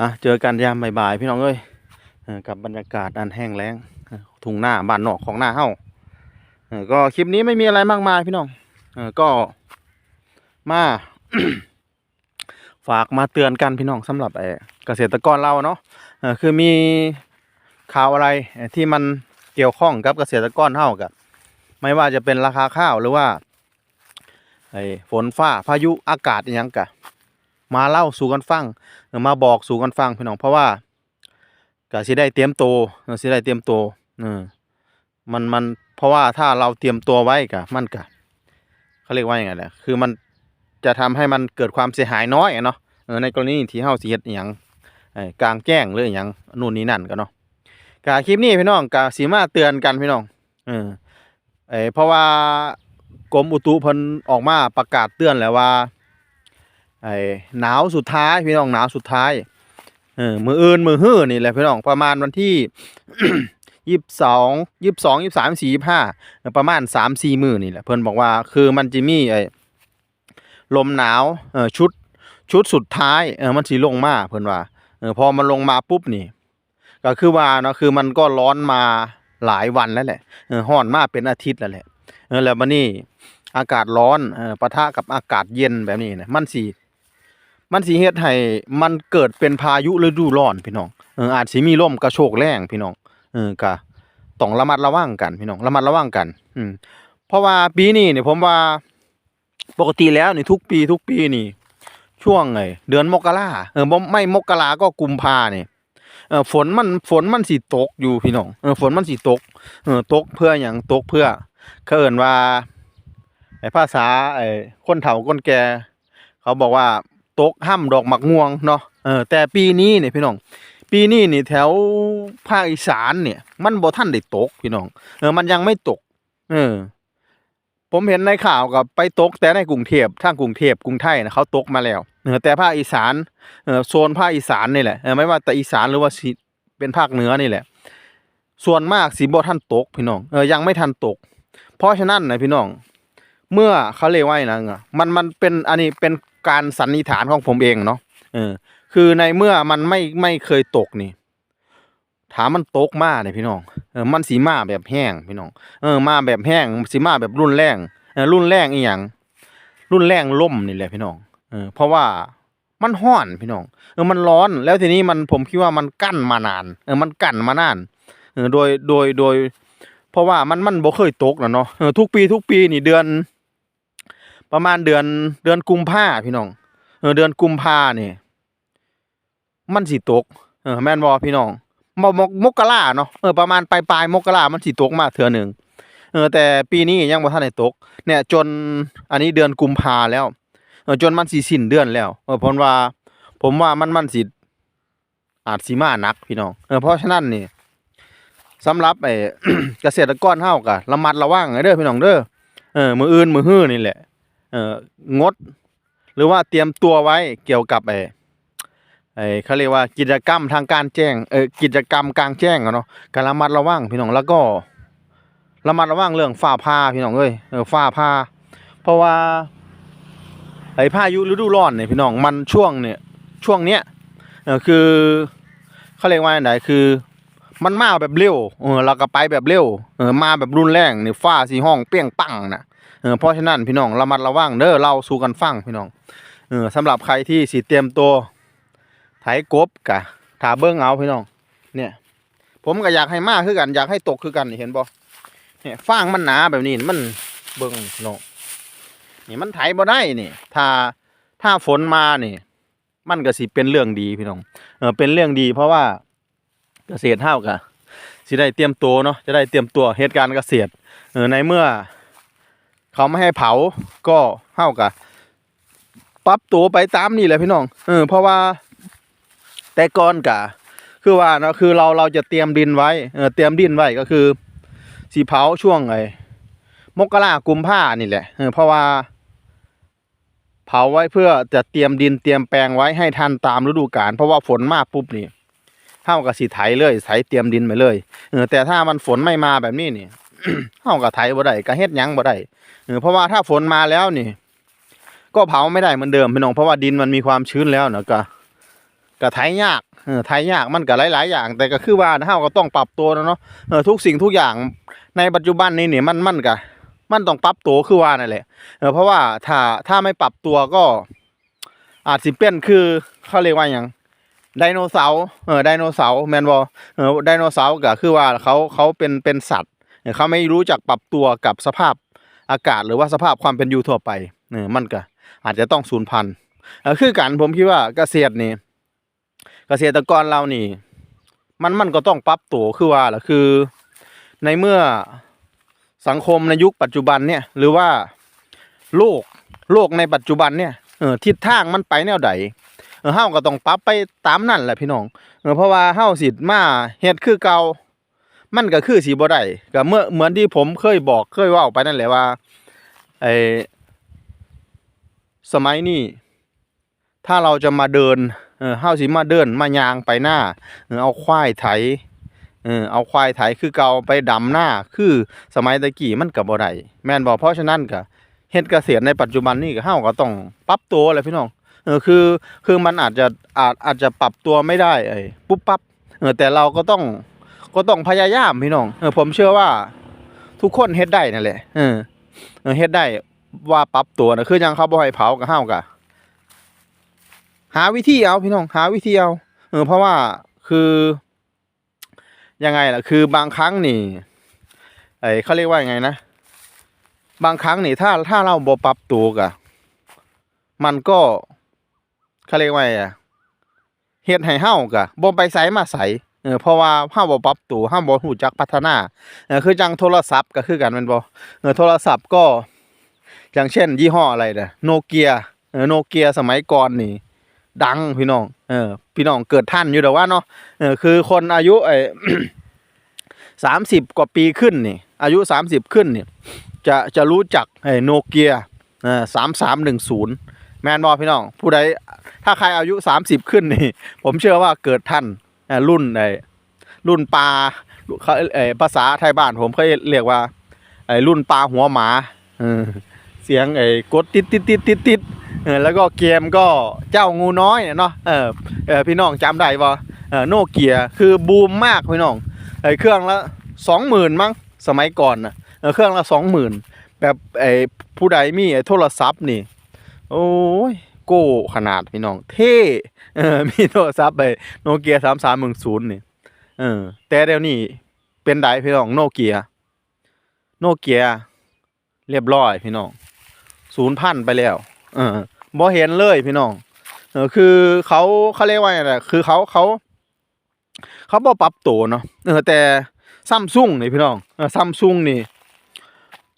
อะเจอกันยามบ่ายๆพี่น้องเอ้ยกับบรรยากาศอันแห้งแล้งทุ่งหน้าบ้านนอกของหน้าเฮ้าก็คลิปนี้ไม่มีอะไรมากมายพี่น้องอก็มาฝากมาเตือนกันพี่น้องสำหรับเกษตรกรเราเนาะคือมีข่าวอะไรที่มันเกี่ยวข้องกับเกษตรกรเฮากับ ไม่ว่าจะเป็นราคาข้าวหรือว่าไอ้ฝนฟ้าพายุอากาศอหยังกะ มาเล่าสู่กันฟังเออมาบอกสู่กันฟังพี่น้องเพราะว่าก็สิได้เตรียมตัวสิได้เตรียมตัวเออมันมันเพราะว่าถ้าเราเตรียมตัวไว้กะมันกะเขาเรียกว่าอยังไงแหละคือมันจะทำให้มันเกิดความเสียหายน้อยเนาะเออในกรณีที่เฮาสิเฮ็ดอหยังกลางแจ้งหรืออหยังนู่นนี่นั่นกันเนาะกะคลิปนี้พี่น้องกะสิมาเตือนกันพี่น้องเออเพราะว่ากรมอุตุเพิ่นออกมาประกาศเตือนแล้วว่า ไอ้หนาวสุดท้ายพี่น้องหนาวสุดท้ายเออมืออื่นมือฮื้อนี่แหละพี่น้องประมาณวันที่ยี่สิบสองยี่สิบสองยี่สิบสามสี่ยี่สิบห้าประมาณสามสี่มือนี่แหละเพิ่อนบอกว่าคือมันจะมีไอ้ลมหนาวเออชุดชุดสุดท้ายเออมันสีลงมาเพิ่อนว่าเออพอมันลงมาปุ๊บนี่ ก็คือว่าเนาะคือมันก็ร้อนมาหลายวันแล้วแหละเออร้อนมากเป็นอาทิตย์แล้วแหละเออแล้วมันนี่อากาศร้อนเออปะทะกับอากาศเย็นแบบนี้นะมันสี มันสิเฮ็ดให้มันเกิดเป็นพายุฤดูร้อนพี่น้องเอออาจสิมีลมกระโชกแรงพี่น้องเออก็ต้องระมัดระวังกันพี่น้องระมัดระวังกัน อืมเพราะว่าปีนี้เนี่ยผมว่าปกติแล้วนี่ทุกปีทุกปีนี่ ช่วงไงเดือนมกราเออไม่มกราก็กุมภาเนี่ยเออฝนมันฝนมันสิตกอยู่พี่น้องเออฝนมันสิตกเออตกเพื่อหยังตกเพื่อเขาเอิ้นว่าไอ้ภาษาไอ้คนเฒ่าคนแก่เขาบอกว่า ตกห้ำดอกหมักม่วงเนาะเออแต่ปีนี้เนี่ยพี่น้อง ปีนี้นี่แถวภาคอีสานเนี่ย มันบ่ทันได้ตกพี่น้องเออมันยังไม่ตก เออ ผมเห็นในข่าวกับไปตก แต่ในกรุงเทพทางกรุงเทพกรุงไทยนะเขาตกมาแล้วเออแต่ภาคอีสานเออโซนภาคอีสานนี่แหละเออไม่ว่าแต่อีสานหรือว่าเป็นภาคเหนือนี่แหละ ส่วนมากสิบ่ทันตกพี่น้องเออยังไม่ทันตก เพราะฉะนั้นนะพี่น้อง เมื่อเขาเรียกว่าอย่างนะมันมันเป็นอันนี้เป็น การสันนิษฐานของผมเองเนาะเออ คือในเมื่อมันไม่ไม่เคยตกนี่ ถามมันตกมาเนี่ยพี่น้องเออมันสีมาแบบแห้งพี่น้อง เออ มาแบบแห้งสีมาแบบรุนแรงเออรุนแรงอีหยังรุนแรงล่มนี่แหละพี่น้องเออเพราะว่ามันห้อนพี่น้องเออมันร้อนแล้วทีนี้มันผมคิดว่ามันกั้นมานาน เออมันกั้นมานานเออโดยโดยโดย เพราะว่ามันมันบ่เคยตกนะเนาะเออทุกปีทุกปีนี่เดือน ประมาณเดือนเดือนกุมภาพี่น้องเออเดือนกุมภาเนี่ยมันสิตกเออแม่นบ่พี่น้องมมกมกราเนาะเออประมาณปลายปลายมกรามันสิตกมาเทื่อหนึ่งเออแต่ปีนี้ยังบ่ทันได้ตก เนี่ยจนอันนี้เดือนกุมภาแล้วเออจนมันสิสิ้นเดือนแล้วเออผมว่า ผมว่ามันมันสิอาจสิมาหนักพี่น้องเออเพราะฉะนั้นนี่สำหรับไอ้เกษตรกรเฮาก็ระมัดระวังให้เด้อพี่น้องเด้อเออมืออื่นมือฮื้อนี่แหละ งด หรือว่าเตรียมตัวไว้เกี่ยวกับไอ้ไอ้เขาเรียกว่ากิจกรรมทางการแจ้งเออกิจกรรมกลางแจ้งอะเนาะการระมัดระวังพี่น้องแล้วก็ระมัดระวังเรื่องฟ้าผ่าพี่น้องเอ้ยเออฟ้าผ่าเพราะว่าไอ้พายุฤดูร้อนเนี่ยพี่น้องมันช่วงเนี่ยช่วงเนี้ยเออคือเขาเรียกว่าไหนคือ มันมาแบบเร็วเออแล้วก็ไปแบบเร็วเออมาแบบรุนแรงเนี่ฟ้าสีห้องเปี้ยงปังนะ เออเพราะฉะนั้นพี่น้องระมัดระวังเด้อเราสู่กันฟังพี่น้องเออสำหรับใครที่สิเตรียมตัวไถกบกะถาเบิ้งเอาพี่น้อง เนี่ย ผมก็อยากให้มากคือกัน อยากให้ตกคือกันเห็นบ่เนี่ยฟางมันหนาแบบนี้มันเบิ้งพี่น้องนี่มันไถบ่ได้นี่ถ้าถ้าฝนมานี่มันก็สิเป็นเรื่องดีพี่น้อง เออเป็นเรื่องดีเพราะว่าเกษตรเฮากะสิได้เตรียมตัวเนาะจะได้เตรียมตัวเหตุการณ์เกษตรเออในเมื่อ เขาไม่ให้เผาก็เท่ากับปรับตัวไปตามนี่แหละพี่น้องเออเพราะว่าแต่ก่อนกะ คือว่าเนาะคือเราเราจะเตรียมดินไว้เออเตรียมดินไว้ก็คือสีเผาช่วงไอ้มกรากุมภานี่แหละเออเพราะว่า เผาไว้เพื่อจะเตรียมดินเตรียมแปลงไว้ให้ทันตามฤดูกาลเพราะว่าฝนมาปุ๊บนี่เท่ากับสีไถเลยไถเตรียมดินไปเลยเออแต่ถ้ามันฝนไม่มาแบบนี้นี่ เท่ากับไถบ่ได้ก็เฮ็ดหยังบ่ได้เออเพราะว่าถ้าฝนมาแล้วนี่ ก็เผาไม่ได้เหมือนเดิมพี่น้องเพราะว่าดินมันมีความชื้นแล้วเนาะก็ก็ไถยากเออไถยากมันก็หลาย ๆ อย่าง แต่ก็คือว่าเฮาก็ต้องปรับตัวนะเนาะเออทุกสิ่งทุกอย่างในปัจจุบันนี้เนี่ยมันมันก็มันต้องปรับตัวคือว่านั่นแหละเออเพราะว่าถ้าถ้าไม่ปรับตัวก็ อาจสิเป็นคือเขาเรียกว่าหยังไดโนเสาร์เออไดโนเสาร์แมนบอเออไดโนเสาร์ก็คือว่าเขาเขาเป็นเป็นสัตว์ เขาไม่รู้จักปรับตัวกับสภาพอากาศหรือว่าสภาพความเป็นอยู่ทั่วไปเออมันก็อาจจะต้องสูญพันธุ์คือกันผมคิดว่าเกษตรนี่เกษตรกรเรานี่ มันมันก็ต้องปรับตัวคือว่าล่ะคือ ในเมื่อสังคมในยุคปัจจุบันเนี่ยหรือว่าโลกโลกในปัจจุบันเนี่ยเออทิศทางมันไปแนวใดเออเฮาก็ต้องปรับไปตามนั่นแหละพี่น้องเออเพราะว่าเฮาสิมาเฮ็ดคือเก่า มันก็คือสิบ่ได้ก็เมื่อเหมือนที่ผมเคยบอกเคยว้าไปนั่นแหละว่าไอ้สมัยนี้ถ้าเราจะมาเดินเออเฮาสิมาเดินมายางไปหน้าเออเอาควายไถเออเอาควายไถคือเกาไปดำหน้าคือสมัยตะกี้มันก็บ่ได้แม่นบ่เพราะฉะนั้นก็เฮ็ดเกษตรในปัจจุบันนี้ก็เฮาก็ต้องปรับตัวแหละพี่น้องเออคือคือมันอาจจะอาจอาจจะปรับตัวไม่ได้ไอ้ปุ๊บปั๊บเออแต่เราก็ต้อง ก็ต้องพยายามพี่น้องเออผมเชื่อว่าทุกคนเฮ็ดได้นั่นแหละเออเฮ็ดได้ว่าปรับตัวนะคือยังเขาบ่ให้เผาก็เฮาก็หาวิธีเอาพี่น้องหาวิธีเอาเออเพราะว่าคือยังไงล่ะ คือบางครั้งนี่ไอเขาเรียกว่ายังไงนะ บางครั้งนี่ถ้าถ้าเราบ่ปรับตัวกะมันก็เขาเรียกว่าไงอะเฮ็ดให้เฮากะบ่ไปไสมาไส เออเพราะว่าเฮาบ่ปรับตัวเฮาบ่รู้จักพัฒนาเออคือจังโทรศัพท์ก็คือกันแม่นบ่เออโทรศัพท์ก็ อย่างเช่น ยี่ห้ออะไรนะโนเกียเออโนเกียสมัยก่อนนี่ ดังพี่น้องเออพี่น้องเกิดท่านอยู่แต่ว่าเนาะเออคือคนอายุไอ้สามสิบกว่าปีขึ้นนี่อายุสามสิบขึ้นนี่จะจะรู้จักไอ้โนเกียเออสามสามหนึ่งศูนย์แมนบอพี่น้อง ผู้ใดถ้าใครอายุสามสิบขึ้นนี่ ผมเชื่อว่าเกิดท่าน รุ่นไอ้รุ่นปลาเขาไอ้ภาษาไทยบ้านผมเคยเรียกว่า ไอ้รุ่นปลาหัวหมาเสียงไอ้กดติดติดติดติดติดแล้วก็เกมก็เจ้างูน้อยเนาะเออพี่น้องจำได้ป่ะโนเกียคือบูมมากพี่น้องไอ้เครื่องละสองหมื่นมั้งสมัยก่อนนะเครื่องละสองหมื่นแบบไอ้ผู้ใดมีไอ้โทรศัพท์นี่ โอ้ย โก้ขนาดพี่น้อง เท่เออมีโทรศัพท์ไปโนเกียสามสามหนึ่งศูนย์นี่เออ แต่เดี๋ยวนี้เป็นไดพี่น้องโนเกีย โนเกีย เรียบร้อยพี่น้องศูนย์พันไปแล้ว เออบ่เห็นเลยพี่น้อง เออคือเขาเขาเรียกว่าอะไรคือเขาเขาเขาบ่ปรับตัวเนาะเออแต่ซัมซุงนี่พี่น้องซัมซุงนี่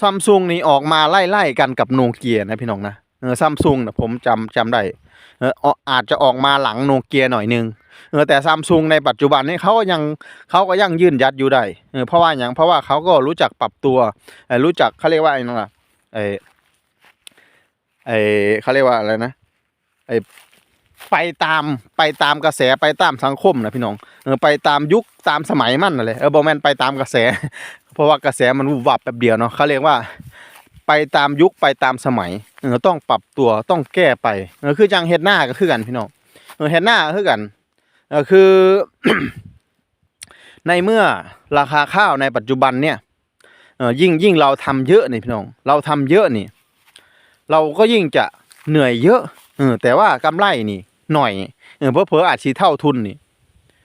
ซัมซุงนี่ออกมาไล่ๆกันกับโนเกียนะพี่น้องนะ ซัมซุงนะผมจำจำได้เอออาจจะออกมาหลังโนเกียหน่อยนึงเออแต่ซัมซุงในปัจจุบันนี่เขาก็ยังเขาก็ยังยืนยัดอยู่ได้เออเพราะว่าอย่างเพราะว่าเขาก็รู้จักปรับตัวเออรู้จักเขาเรียกว่าอ้นั่นะไอไอเขาเรียกว่าอะไรนะไอไปตามไปตามกระแสไปตามสังคมนะพี่น้องเออไปตามยุคตามสมัยมันนั่นแหละเออบอแมนไปตามกระแส เพราะว่ากระแสมันวุบวับแป๊บเดียวเนาะเขาเรียกว่า ไปตามยุคไปตามสมัยเออต้องปรับตัวต้องแก้ไปเออคือจังเฮ็ดหน้าก็คือกันพี่น้องเออเฮ็ดหน้าก็คือกันเออคือ ในเมื่อราคาข้าวในปัจจุบันเนี่ยเออยิ่งยิ่งเราทำเยอะนี่พี่น้องเราทำเยอะนี่ เราก็ยิ่งจะเหนื่อยเยอะเออแต่ว่ากำไรนี่หน่อยเออเพอเพอๆอาจสิเท่าทุนนี่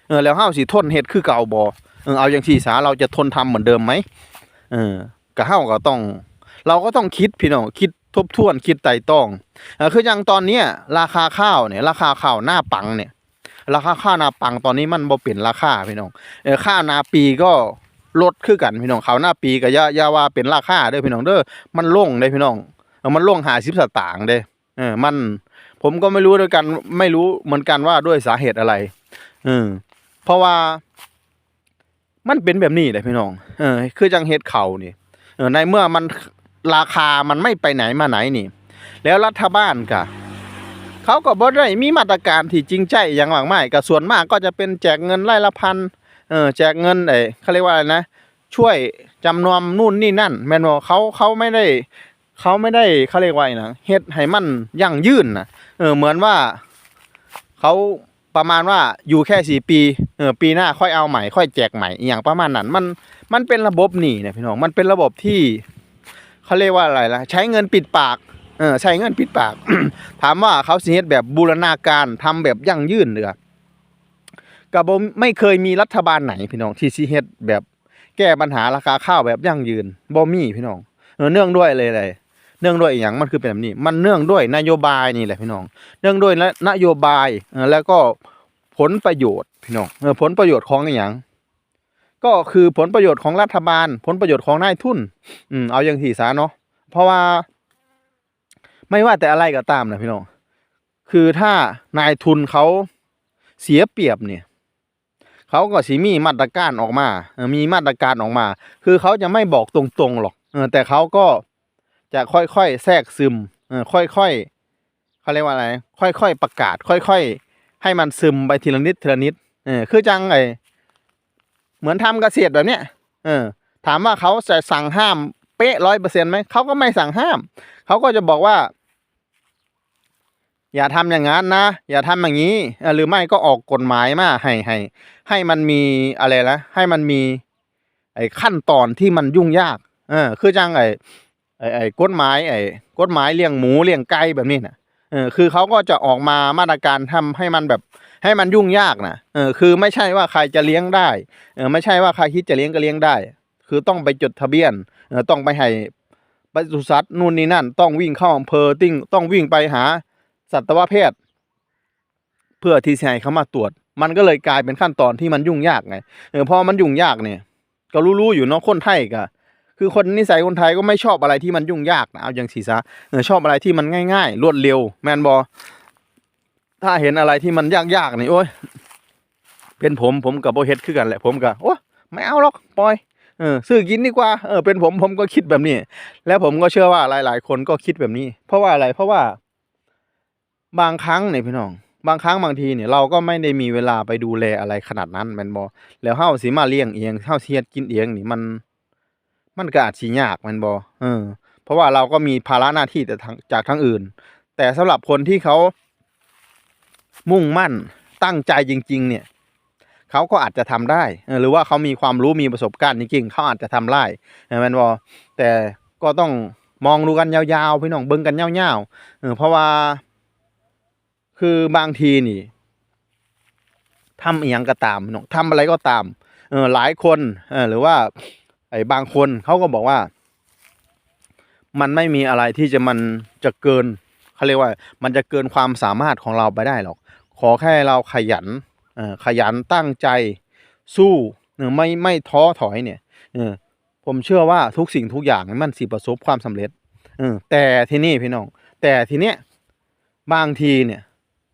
เออแล้วเฮาสิทนเฮ็ดคือเก่าบ่เออเอาอย่างที่สาเราจะทนทำเหมือนเดิมไหมเออก็เฮาก็ต้อง เราก็ต้องคิดพี่น้องคิดทบทวนคิดไต่ตองคืออย่างตอนเนี้ราคาข้าวเนี่ยราคาข้าวหน้าปังเนี่ย ราคาข้าวนาปังตอนนี้มันบ่เป็นราคาพี่น้องเออค่านาปีก็ลดคือกันพี่น้องข้าวหน้าปีก็ย่าย่าว่าเป็นราคาเด้อพี่น้องเด้อมันลงเด้พี่น้องมันล่วงหาสิบสตางค์เด้เออมันผมก็ไม่รู้ด้วยกันไม่รู้เหมือนกันว่าด้วยสาเหตุอะไรเออเพราะว่า มันเป็นแบบนี้เลยพี่น้อง เออ คือจังเฮ็ดเขานี่เออในเมื่อมัน ราคามันไม่ไปไหนมาไหนนี่ แล้วรัฐบาลก็เขาก็บ่ได้มีมาตรการที่จริงใจอย่างมากมายก็ส่วนมากก็จะเป็นแจกเงินไล่ละพันเออแจกเงินเอ้เขาเรียกว่าอะไรนะ ช่วยจำนวมนู่นนี่นั่น แมนบ่เขาเขาไม่ได้เขาไม่ได้เขาเรียกว่าไงนะเฮ็ดให้มันยั่งยืนนะเออเหมือนว่าเขาประมาณว่าอยู่แค่สี่ปีเออปีหน้าค่อยเอาใหม่ค่อยแจกใหม่อย่างประมาณนั้นมันมันเป็นระบบหนี่นะพี่น้องมันเป็นระบบที่ เขาเรียกว่าอะไรล่ะใช้เงินปิดปากเออใช้เงินปิดปาก ถามว่าเขาสิเฮ็ดแบบบูรณาการทำแบบยั่งยืนเด้อกับไม่เคยมีรัฐบาลไหนพี่น้องที่สิเฮ็ดแบบแก้ปัญหาราคาข้าวแบบยั่งยืนบ่มีพี่น้องเนื่องด้วยเลยเลยเนื่องด้วยอย่างมันคือเป็นแบบนี้ มันเนื่องด้วยนโยบายนี่แหละพี่น้อง เนื่องด้วยนโยบายแล้วก็ผลประโยชน์พี่น้องผลประโยชน์ของอย่าง ก็คือผลประโยชน์ของรัฐบาล ผลประโยชน์ของนายทุน อืมเอาอย่างที่สาเนาะเพราะว่า ไม่ว่าแต่อะไรก็ตามนะพี่น้องคือถ้านายทุนเขาเสียเปรียบเนี่ยเขาก็สิมีมาตรการออกมามีมาตรการออกมา คือเขาจะไม่บอกตรงๆหรอกเออแต่เขาก็จะค่อยๆแทรกซึมเออค่อยๆเขาเรียกว่าอะไร ค่อยๆประกาศ ค่อย ๆ ให้มันซึมไปทีละนิดทีละนิดเออคือจังไอ เหมือนทำเกษตรแบบเนี้ยเออ ถามว่าเขาจะสั่งห้ามเป๊ะร้อยเปอร์เซ็นต์ไหมเขาก็ไม่สั่งห้าม เขาก็จะบอกว่า อย่าทำอย่างนั้นนะ อย่าทำอย่างนี้ หรือไม่ก็ออกกฎหมายมาให้ให้ ให้มันมีอะไรนะให้มันมี ไอ้ขั้นตอนที่มันยุ่งยาก เออ คือจังไอ้ไอ้ไอ้กฎหมายไอ้กฎหมายเลี้ยงหมูเลี้ยงไก่แบบนี้นะเออคือเขาก็จะออกมามาตรการทำให้มันแบบ ให้มันยุ่งยากนะเออคือไม่ใช่ว่าใครจะเลี้ยงได้เออไม่ใช่ว่าใครคิดจะเลี้ยงก็เลี้ยงได้ คือต้องไปจดทะเบียนเออต้องไปให้ปศุสัตว์นู่นนี่นั่น ต้องวิ่งเข้าอำเภอติ้งต้องวิ่งไปหาสัตวแพทย์ เพื่อที่จะให้เขามาตรวจ มันก็เลยกลายเป็นขั้นตอนที่มันยุ่งยากไงเออพอมันยุ่งยากเนี่ย ก็รู้ๆอยู่เนาะคนไทยก็คือคนนิสัยคนไทยก็ไม่ชอบอะไรที่มันยุ่งยากนะเอาอย่างสีซะเออชอบอะไรที่มันง่าย ๆ รวดเร็วแมนบอ ถ้าเห็นอะไรที่มันยากๆนี่โอ้ยเป็นผมผมกับโบเฮ็ดคือกันแหละผมก็โอ้ไม่เอาหรอกปล่อยเออซื้อกินดีกว่าเออเป็นผมผมก็คิดแบบนี้ แล้วผมก็เชื่อว่าหลาย ๆ คนก็คิดแบบนี้ เพราะว่าอะไรเพราะว่า บางครั้งเนี่ยพี่น้อง บางครั้งบางทีเนี่ยเราก็ไม่ได้มีเวลาไปดูแลอะไรขนาดนั้นแมนบ่แล้วเฮาสิมาเลี้ยงเองเฮาสิเฮ็ดกินเองนี่มัน มันก็อาจสิยากแมนบ่เออ เพราะว่าเราก็มีภาระหน้าที่แต่จากทางอื่น แต่สำหรับคนที่เขา มุ่งมั่นตั้งใจจริง ๆ เนี่ยเขาก็อาจจะทำได้ หรือว่าเขามีความรู้มีประสบการณ์จริงๆเขาอาจจะทำได้แมนบ่แต่ก็ต้องมองดูกันยาวๆพี่น้องเบิ่งกันยาวๆเออเพราะว่า คือบางทีนี่ทำอย่างก็ตามเนาะทำอะไรก็ตามเออหลายคนเออหรือว่าไอ้บางคนเขาก็บอกว่า มันไม่มีอะไรที่จะมันจะเกินเขาเรียกว่า มันจะเกินความสามารถของเราไปได้หรอก ขอแค่เราขยันขยันตั้งใจสู้เออไม่ไม่ท้อถอยเนี่ยผมเชื่อว่าทุกสิ่งทุกอย่างมันสิประสบความสำเร็จแต่ที่นี่พี่น้อง แต่ทีเนี้ยบางทีเนี่ย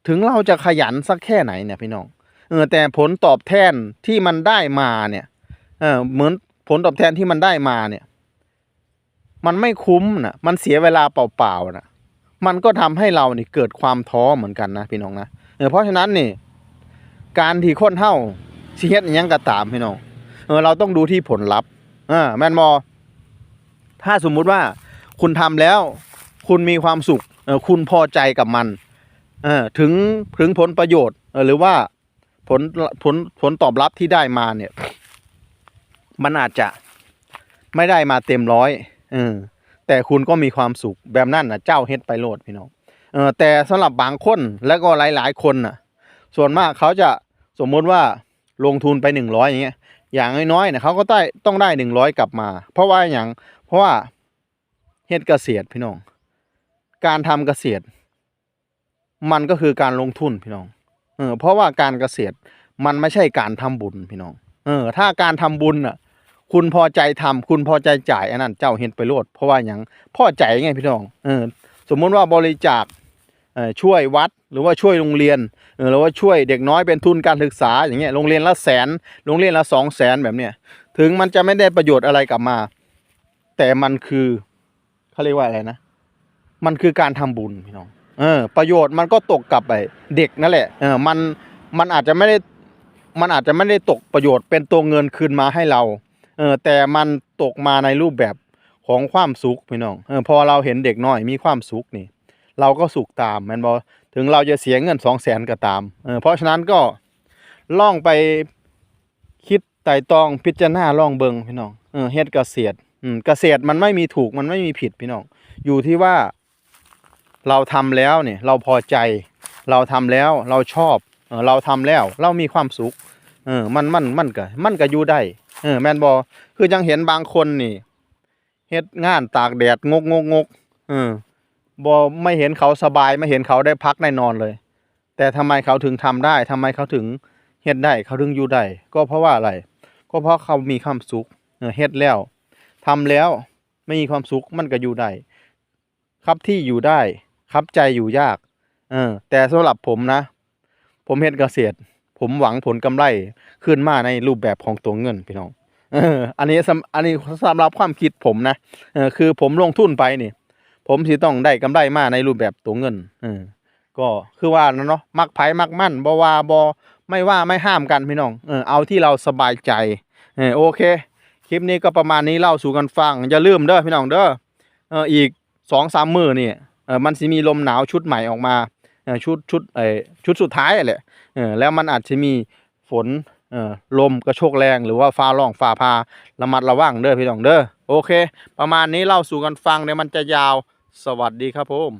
ถึงเราจะขยันสักแค่ไหนเนี่ยพี่น้องเออแต่ผลตอบแทนที่มันได้มาเนี่ยเออเหมือนผลตอบแทนที่มันได้มาเนี่ย มันไม่คุ้มนะมันเสียเวลาเปล่าๆนะมันก็ทำให้เรานี่เกิดความท้อเหมือนกันนะพี่น้องนะ เออเพราะฉะนั้นนี่การที่คนเฮาสิเฮ็ดอิหยังก็ตามพี่น้องเออเราต้องดูที่ผลลัพธ์อ่าแม่นบ่ถ้าสมมุติว่าคุณทำแล้ว คุณมีความสุขเออคุณพอใจกับมันเออถึงถึงผลประโยชน์เออหรือว่าผลผลผลตอบรับที่ได้มาเนี่ย มันอาจจะไม่ได้มาเต็มร้อยเออแต่คุณก็มีความสุขแบบนั้นนะเจ้าเฮ็ดไปโลดพี่น้อง ออแต่สำหรับบางคนแล้วก็หลาย ๆ คนน่ะ ส่วนมากเขาจะสมมติว่าลงทุนไปหนึ่งร้อยอย่างเงี้ยอย่างน้อยๆเนี่ยเขาก็ได้ต้องได้หนึ่งร้อยกลับมา เพราะว่าอย่างเพราะว่าเฮ็ดเกษตรพี่น้อง การทำเกษตร มันก็คือการลงทุนพี่น้องเออเพราะว่าการเกษตรมันไม่ใช่การทำบุญพี่น้อง เออ ถ้าการทำบุญอะ คุณพอใจทำคุณพอใจจ่ายอันนั้นเจ้าเห็นไปโลดเพราะว่าอย่างพ่อใจไงพี่น้อง เออ สมมุติว่าบริจาค ช่วยวัดหรือว่าช่วยโรงเรียนหรือว่าช่วยเด็กน้อยเป็นทุนการศึกษาอย่างเงี้ยโรงเรียนละแสนโรงเรียนละสองแสนแบบเนี้ยถึงมันจะไม่ได้ประโยชน์อะไรกลับมา แต่มันคือเขาเรียกว่าอะไรนะ มันคือการทำบุญพี่น้องเออประโยชน์มันก็ตกกลับไปเด็กนั่นแหละเออมันมันอาจจะไม่ได้มันอาจจะไม่ได้ตกประโยชน์เป็นตัวเงินคืนมาให้เราเออแต่มันตกมาในรูปแบบของความสุขพี่น้องเออพอเราเห็นเด็กน้อยมีความสุขนี่ เราก็สุขตามแมนบอถึงเราจะเสียเงินสองแสนก็ตามเออเพราะฉะนั้นก็ล่องไปคิดไต่ตองพิจารณาล่องเบิงพี่น้องเออเฮ็ดเกษตรอืมเกษตรมันไม่มีถูกมันไม่มีผิดพี่น้อง อยู่ที่ว่าเราทำแล้วเนี่ยเราพอใจ เราทำแล้วเราชอบเออเราทำแล้วเรามีความสุขเออมันมันมันก็มันก็อยู่ได้เออแมนบ่คือจังเห็นบางคนนี่เฮ็ดงานตากแดดงกงกงกเออ บ่ไม่เห็นเขาสบายไม่เห็นเขาได้พักได้นอนเลย แต่ทำไมเขาถึงทำได้ทำไมเขาถึงเฮ็ดได้เขาถึงอยู่ได้ก็เพราะว่าอะไร ก็เพราะเขามีความสุขเฮ็ดแล้วทำแล้วไม่มีความสุขมันก็อยู่ได้ครับที่อยู่ได้ครับใจอยู่ยาก เออ แต่สำหรับผมนะ ผมเฮ็ดเกษตร ผมหวังผลกำไรขึ้นมาในรูปแบบของตัวเงินพี่น้องเอออันนี้สำอันนี้สำหรับความคิดผมนะเออคือผมลงทุนไปนี่ ผมสิต้องได้กำไรมาในรูปแบบตัวเงินเออก็คือว่านะเนาะมักไผมักมั่นบว่าบ่ไม่ว่าไม่ห้ามกันพี่น้องเออเอาที่เราสบายใจเออโอเค คลิปนี้ก็ประมาณนี้เล่าสู่กันฟัง อย่าลืมเด้อพี่น้องเด้อเอออีกสองสามมื้อนี่เออมันสิมีลมหนาวชุดใหม่ออกมาเออชุดชุดเออชุดสุดท้ายแหละเออแล้วมันอาจจะมีฝนเอ่อลมกระโชกแรงหรือว่าฟ้าร้องฟ้าพาระมัดระวังเด้อพี่น้องเด้อโอเค ประมาณนี้เล่าสู่กันฟังเดี๋ยวมันจะยาว สวัสดีครับผม